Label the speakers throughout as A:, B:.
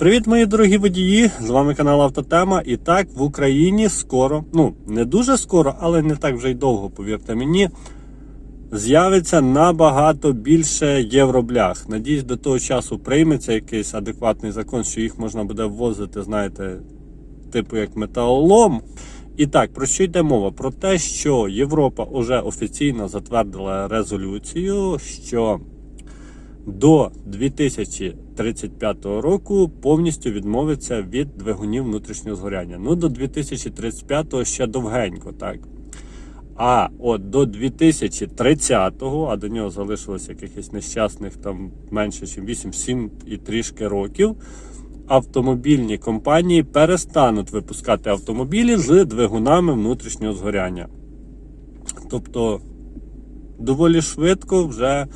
A: Привіт, мої дорогі водії! З вами канал Автотема. І так в Україні скоро, ну не дуже скоро, але не так вже й довго, повірте мені. З'явиться набагато більше євроблях. Надіюсь, до того часу прийметься якийсь адекватний закон, що їх можна буде ввозити, знаєте, типу як металолом. І так, про що йде мова? Про те, що Європа вже офіційно затвердила резолюцію, що до 2035 року повністю відмовиться від двигунів внутрішнього згоряння. Ну, до 2035 ще довгенько, так. А от до 2030-го, а до нього залишилося якихось нещасних там менше, ніж 8-7 і трішки років. Автомобільні компанії перестануть випускати автомобілі з двигунами внутрішнього згоряння. Тобто доволі швидко вже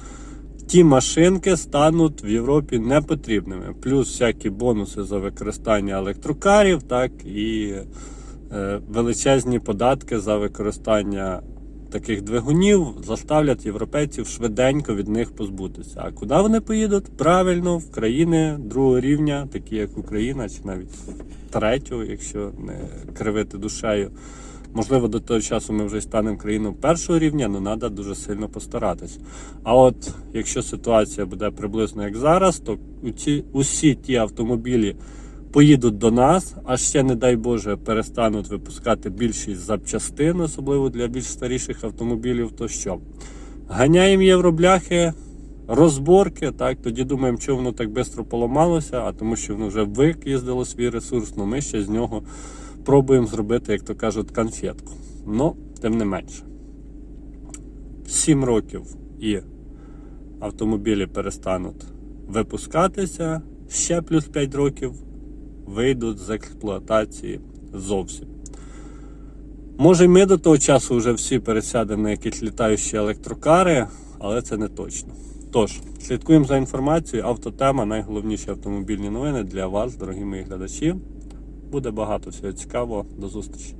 A: ті машинки стануть в Європі непотрібними. Плюс всякі бонуси за використання електрокарів, так і е, величезні податки за використання таких двигунів заставлять європейців швиденько від них позбутися. А куди вони поїдуть? Правильно, в країни другого рівня, такі як Україна, чи навіть третього, якщо не кривити душею. Можливо, до того часу ми вже станемо країною першого рівня, але треба дуже сильно постаратись. А от якщо ситуація буде приблизно як зараз, то усі, усі ті автомобілі поїдуть до нас, а ще, не дай Боже, перестануть випускати більшість запчастин, особливо для більш старіших автомобілів, то що? Ганяємо євробляхи, розборки, так, тоді думаємо, що воно так швидко поламалося, а тому що воно вже вик'їздило свій ресурс, ну ми ще з нього пробуємо зробити, як то кажуть, конфетку. Ну, тим не менше. 7 років і автомобілі перестануть випускатися, ще плюс 5 років вийдуть з експлуатації зовсім. Може, ми до того часу вже всі пересядемо на якісь літаючі електрокари, але це не точно. Тож, слідкуємо за інформацією. Автотема найголовніші автомобільні новини для вас, дорогі мої глядачі. Буде багато всього цікавого. До зустрічі!